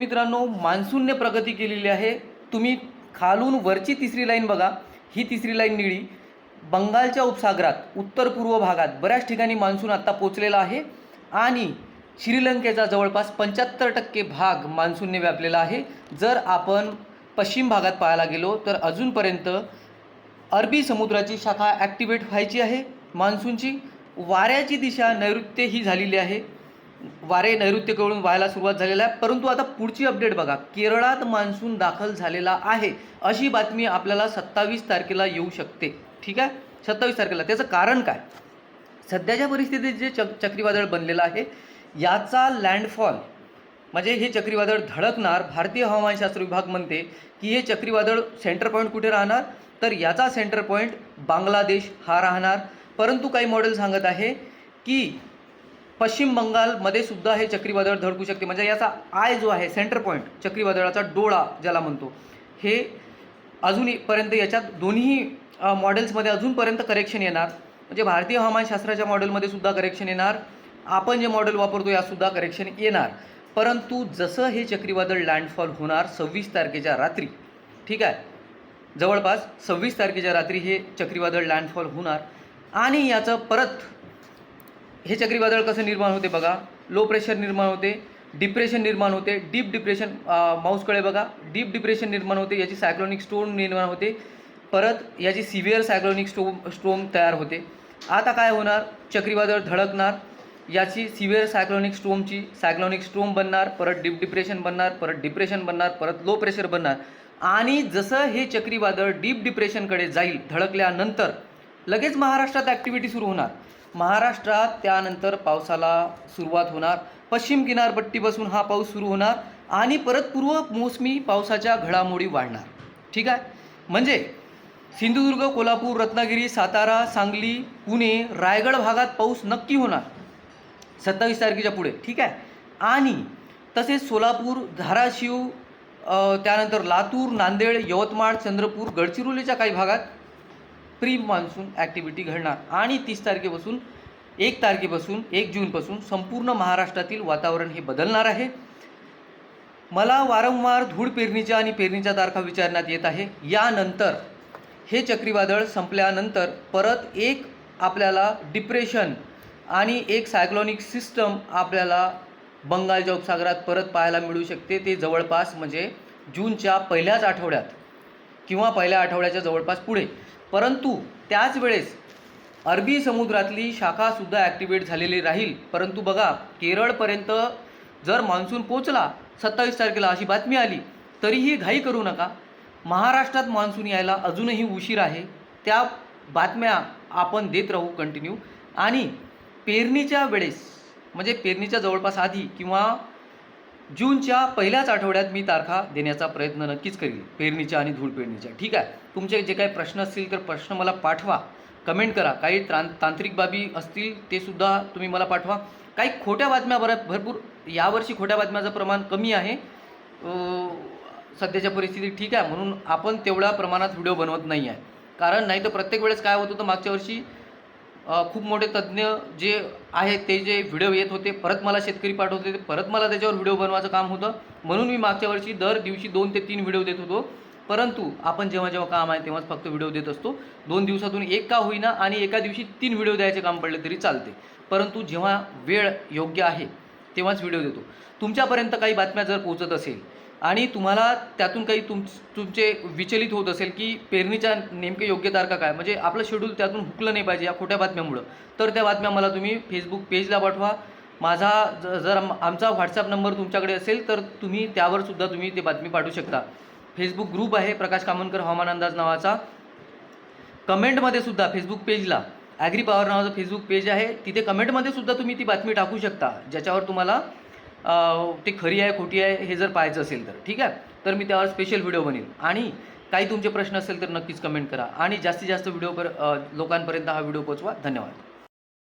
मित्रांनो मान्सूनने प्रगती केलेली आहे. तुम्ही खालून वरची तिसरी लाईन बघा. ही तिसरी लाईन निळी. बंगालच्या उपसागरात उत्तर पूर्व भागात बऱ्याच ठिकाणी मान्सून आत्ता पोचलेला आहे. आणि श्रीलंकेचा जवळपास पंच्याहत्तर टक्के भाग मान्सूनने व्यापलेला आहे. जर आपण पश्चिम भागात पाहायला गेलो तर अजूनपर्यंत अरबी समुद्राची शाखा ॲक्टिवेट व्हायची आहे. मान्सूनची वाऱ्याची दिशा नैऋत्य ही झालेली आहे. वारे नैऋत्यकडून व्हायला सुरुवात झालेला आहे. परंतु आता पुढची अपडेट बघा. केरळात मान्सून दाखल झालेला आहे. अशी बातमी आपल्याला सत्तावीस तारखेला येऊ शकते. ठीक आहे? सत्तावीस तारखेला. त्याचं कारण काय? सध्याच्या परिस्थितीत जे चक चक्रीवादळ बनलेलं आहे याचा लँडफॉल म्हणजे हे चक्रीवादळ धडकणार भारतीय हवामानशास्त्र विभाग म्हणते की हे चक्रीवादळ सेंटर पॉईंट कुठे राहणार? तर याचा सेंटर पॉईंट बांगलादेश हा राहणार. परंतु काही मॉडेल सांगत आहे की पश्चिम बंगालमध्ये सुद्धा हे चक्रीवादळ धडकू शकते. म्हणजे याचा आय जो आहे सेंटर पॉईंट चक्रीवादळाचा डोळा ज्याला म्हणतो हे अजूनपर्यंत याच्यात दोन्ही मॉडेल्समध्ये अजूनपर्यंत करेक्शन येणार. म्हणजे भारतीय हवामानशास्त्राच्या मॉडेलमध्ये सुद्धा करेक्शन येणार. आपण जे मॉडेल वापरतो यातसुद्धा करेक्शन येणार. परंतु जसं हे चक्रीवादळ लँडफॉल होणार सव्वीस तारखेच्या रात्री ठीक आहे? जवळपास सव्वीस तारखेच्या रात्री हे चक्रीवादळ लँडफॉल होणार. आणि याचं परत हे चक्रीवादळ कसं निर्माण होते बघा. लो प्रेशर निर्माण होते डिप्रेशन निर्माण होते डीप डिप्रेशन माऊसकडे बघा. डीप डिप्रेशन निर्माण होते याची सायक्लोनिक स्टोम निर्माण होते. परत याची सिव्हिअर सायक्लोनिक स्टोम स्टोम तयार होते. आता काय होणार? चक्रीवादळ धडकणार. याची सिव्हिअर सायक्लोनिक स्टोमची सायक्लोनिक स्टोम बनणार परत डीप डिप्रेशन बनणार परत डिप्रेशन बनणार परत लो प्रेशर बनणार. आणि जसं हे चक्रीवादळ डीप डिप्रेशनकडे जाईल धडकल्यानंतर लगेच महाराष्ट्रात ॲक्टिव्हिटी सुरू होणार. महाराष्ट्रात त्यानंतर पावसाला सुरुवात होणार. पश्चिम किनारपट्टीपासून हा पाऊस सुरू होणार आणि परत पूर्व मोसमी पावसाच्या घडामोडी वाढणार. ठीक आहे? म्हणजे सिंधुदुर्ग कोल्हापूर रत्नागिरी सातारा सांगली पुणे रायगड भागात पाऊस नक्की होणार. सत्तावीस तारखेच्या पुढे. ठीक आहे? आणि तसेच सोलापूर धाराशिव त्यानंतर लातूर नांदेड यवतमाळ चंद्रपूर गडचिरोलीच्या काही भागात प्री मान्सून ॲक्टिव्हिटी घडणार. आणि तीस तारखेपासून एक तारखेपासून एक जूनपासून संपूर्ण महाराष्ट्रातील वातावरण हे बदलणार आहे. मला वारंवार धूळ पेरणीच्या आणि पेरणीच्या तारखा विचारण्यात येत आहे. यानंतर हे चक्रीवादळ संपल्यानंतर परत एक आपल्याला डिप्रेशन आणि एक सायक्लॉनिक सिस्टम आपल्याला बंगालच्या उपसागरात परत पाहायला मिळू शकते. ते जवळपास म्हणजे जूनच्या पहिल्याच आठवड्यात किंवा पहिल्या आठवड्याच्या जवळपास पुढे. परंतु त्याच वेळेस अरबी समुद्रातली शाखासुद्धा ॲक्टिवेट झालेली राहील. परंतु बघा केरळपर्यंत जर मान्सून पोचला सत्तावीस तारखेला अशी बातमी आली तरीही घाई करू नका. महाराष्ट्रात मान्सून यायला अजूनही उशीर आहे. त्या बातम्या आपण देत राहू कंटिन्यू आणि पेरणीच्या वेळेस म्हणजे पेरणीच्या जवळपास आधी किंवा जूनच्या पहिल्याच आठवड्यात मी तारखा देण्याचा प्रयत्न नक्कीच करीन पेरणीच्या आणि धूळ पेरणीच्या. ठीक आहे? तुमचे जे काही प्रश्न असतील तर प्रश्न मला पाठवा. कमेंट करा. काही त्रां तांत्रिक बाबी असतील ते सुद्धा तुम्ही मला पाठवा. काही खोट्या बातम्या बऱ्याच भरपूर यावर्षी खोट्या बातम्याचं प्रमाण कमी आहे. सध्याच्या परिस्थितीत ठीक आहे. म्हणून आपण तेवढ्या प्रमाणात व्हिडिओ बनवत नाही आहे. कारण नाही तर प्रत्येक वेळेस काय होत होतं मागच्या वर्षी? खूप मोठे तज्ज्ञ जे आहेत ते जे व्हिडिओ येत होते परत मला शेतकरी पाठवत होते परत मला त्याच्यावर व्हिडिओ बनवायचं काम होतं. म्हणून मी मागच्या वर्षी दर दिवशी दोन ते तीन व्हिडिओ देत होतो. परंतु आपण जेव्हा जेव्हा काम आहे तेव्हाच फक्त व्हिडिओ देत असतो. दोन दिवसातून एक का होईना आणि एका दिवशी तीन व्हिडिओ द्यायचे काम पडले तरी चालते. परंतु जेव्हा वेळ योग्य आहे तेव्हाच व्हिडिओ देतो. तुमच्यापर्यंत काही बातम्या जर पोचत असेल आणि तुम्हाला त्यातून काही तुम तुमचे विचलित होत असेल की पेरणीच्या नेमके योग्य तारखा काय? म्हणजे आपलं शेड्यूल त्यातून हुकलं नाही पाहिजे या खोट्या बातम्यामुळं. तर त्या बातम्या मला तुम्ही फेसबुक पेजला पाठवा. माझा जर आमचा व्हॉट्सअप नंबर तुमच्याकडे असेल तर तुम्ही त्यावर सुद्धा तुम्ही ते बातमी पाठवू शकता. फेसबुक ग्रुप आहे प्रकाश कामनकर हवामान अंदाज नावाचा. कमेंटमध्ये सुद्धा फेसबुक पेजला ॲग्री पॉवर नावाचं फेसबुक पेज आहे. तिथे कमेंटमध्ये सुद्धा तुम्ही ती बातमी टाकू शकता ज्याच्यावर तुम्हाला ते खरी आहे खोटी आहे हे जर पाहायचं असेल तर. ठीक आहे? तर मी त्यावर स्पेशल व्हिडिओ बनेल. आणि काही तुमचे प्रश्न असेल तर नक्कीच कमेंट करा. आणि जास्तीत जास्त व्हिडिओ पर लोकांपर्यंत हा व्हिडिओ पोचवा धन्यवाद.